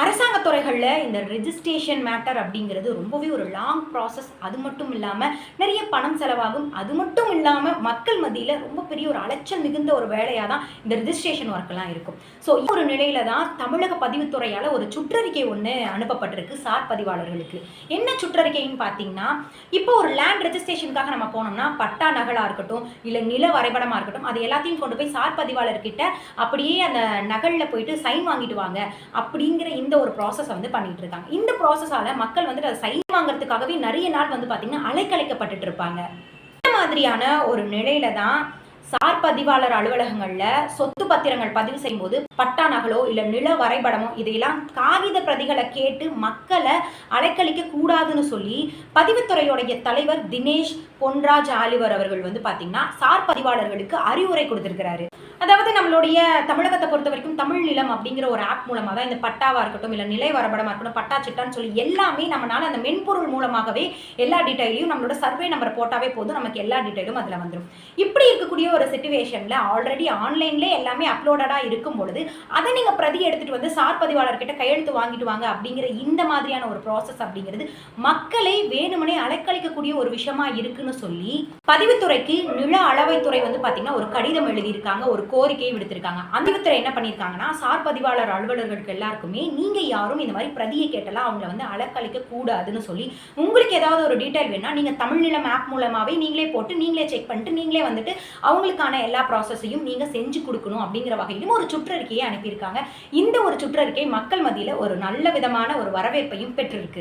அரசாங்க துறைகளில் இந்த ரெஜிஸ்ட்ரேஷன் மேட்டர் அப்படிங்கிறது ரொம்பவே ஒரு லாங் ப்ராசஸ் அது மட்டும் இல்லாமல் நிறைய பணம் செலவாகும். அது மட்டும் இல்லாமல் மக்கள் மத்தியில் ரொம்ப பெரிய ஒரு அலைச்சல் மிகுந்த ஒரு வேலையாக தான் இந்த ரெஜிஸ்ட்ரேஷன் ஒர்க்கெல்லாம் இருக்கும். ஸோ ஒரு நிலையில தான் தமிழக பதிவுத்துறையால் ஒரு சுற்றறிக்கை ஒன்று அனுப்பப்பட்டிருக்கு சார் பதிவாளர்களுக்கு. என்ன சுற்றறிக்கைன்னு பார்த்தீங்கன்னா இப்போ ஒரு லேண்ட் ரெஜிஸ்ட்ரேஷனுக்காக நம்ம போனோம்னா பட்டா நகலாக இருக்கட்டும் இல்லை நில வரைபடமாக இருக்கட்டும் அது எல்லாத்தையும் கொண்டு போய் சார் பதிவாளர்கிட்ட அப்படியே அந்த நகலில் போயிட்டு சைன் வாங்கிட்டு வாங்க அப்படிங்கிற இந்த ஒரு ப்ராசஸை வந்து பண்ணிட்டு இருக்காங்க. இந்த ப்ராசஸால மக்கள் வந்துட்டு அதை சைன் வாங்குறதுக்காகவே நிறைய நாள் வந்து பார்த்தீங்கன்னா அலைக்கழிக்கப்பட்டுட்டு இருப்பாங்க. இந்த மாதிரியான ஒரு நிலையில தான் சார் பதிவாளர் அலுவலகங்களில் சொத்து பத்திரங்கள் பதிவு செய்யும்போது பட்டா நகலோ இல்லை நில வரைபடமோ இதையெல்லாம் காகித பிரதிகளை கேட்டு மக்களை அலைக்கழிக்க கூடாதுன்னு சொல்லி பதிவுத்துறையுடைய தலைவர் தினேஷ் பொன்ராஜ் ஆலிவர் அவர்கள் வந்து பார்த்தீங்கன்னா சார் பதிவாளர்களுக்கு அறிவுரை கொடுத்திருக்கிறாரு. அதாவது நம்மளுடைய தமிழகத்தை பொறுத்த வரைக்கும் தமிழ் நிலம் அப்படிங்கிற ஒரு ஆப் மூலமாக தான் இந்த பட்டாவாக இருக்கட்டும் இல்லை நிலை வரைபடமாக இருக்கட்டும் பட்டா சிட்டான்னு சொல்லி எல்லாமே நம்மளால அந்த மென்பொருள் மூலமாகவே எல்லா டீட்டெயிலையும் நம்மளோட சர்வே நம்பர் போட்டாவே போதும். நமக்கு எல்லா டீட்டெயிலும் அதில் வந்துடும் இப்படி இருக்கக்கூடிய ஒரு சுச்சுவேஷனில் ஆல்ரெடி ஆன்லைன்லேயே எல்லாமே அப்லோடடாக இருக்கும் பொழுது அதை நீங்கள் பிரதி எடுத்துகிட்டு வந்து சார் பதிவாளர்கிட்ட கையெழுத்து வாங்கிட்டு வாங்க அப்படிங்கிற இந்த மாதிரியான ஒரு ப்ராசஸ் அப்படிங்கிறது மக்களை வேணுமனே அலைக்கழிக்கக்கூடிய ஒரு விஷயமா இருக்குன்னு சொல்லி பதிவுத்துறைக்கு நில அளவைத்துறை வந்து பார்த்தீங்கன்னா ஒரு கடிதம் எழுதியிருக்காங்க ஒரு கோரிக்கையை விடுத்திருக்காங்க. பதிவுத்துறை என்ன பண்ணியிருக்காங்கன்னா சார் பதிவாளர் அலுவலர்களுக்கு எல்லாருக்குமே நீங்கள் யாரும் இந்த மாதிரி பிரதியை கேட்டலாம் அவங்கள வந்து அலக்களிக்க கூடாதுன்னு சொல்லி உங்களுக்கு ஏதாவது ஒரு டீட்டெயில் வேணா நீங்கள் தமிழ்நிலம் ஆப் மூலமாகவே நீங்களே போட்டு நீங்களே செக் பண்ணிட்டு நீங்களே வந்துட்டு அவங்களுக்கான எல்லா ப்ராசஸையும் நீங்கள் செஞ்சு கொடுக்கணும் அப்படிங்கிற வகையிலும் ஒரு சுற்றறிக்கையை அனுப்பியிருக்காங்க. இந்த ஒரு சுற்றறிக்கை மக்கள் மத்தியில் ஒரு நல்ல விதமான ஒரு வரவேற்பையும் பெற்றிருக்கு.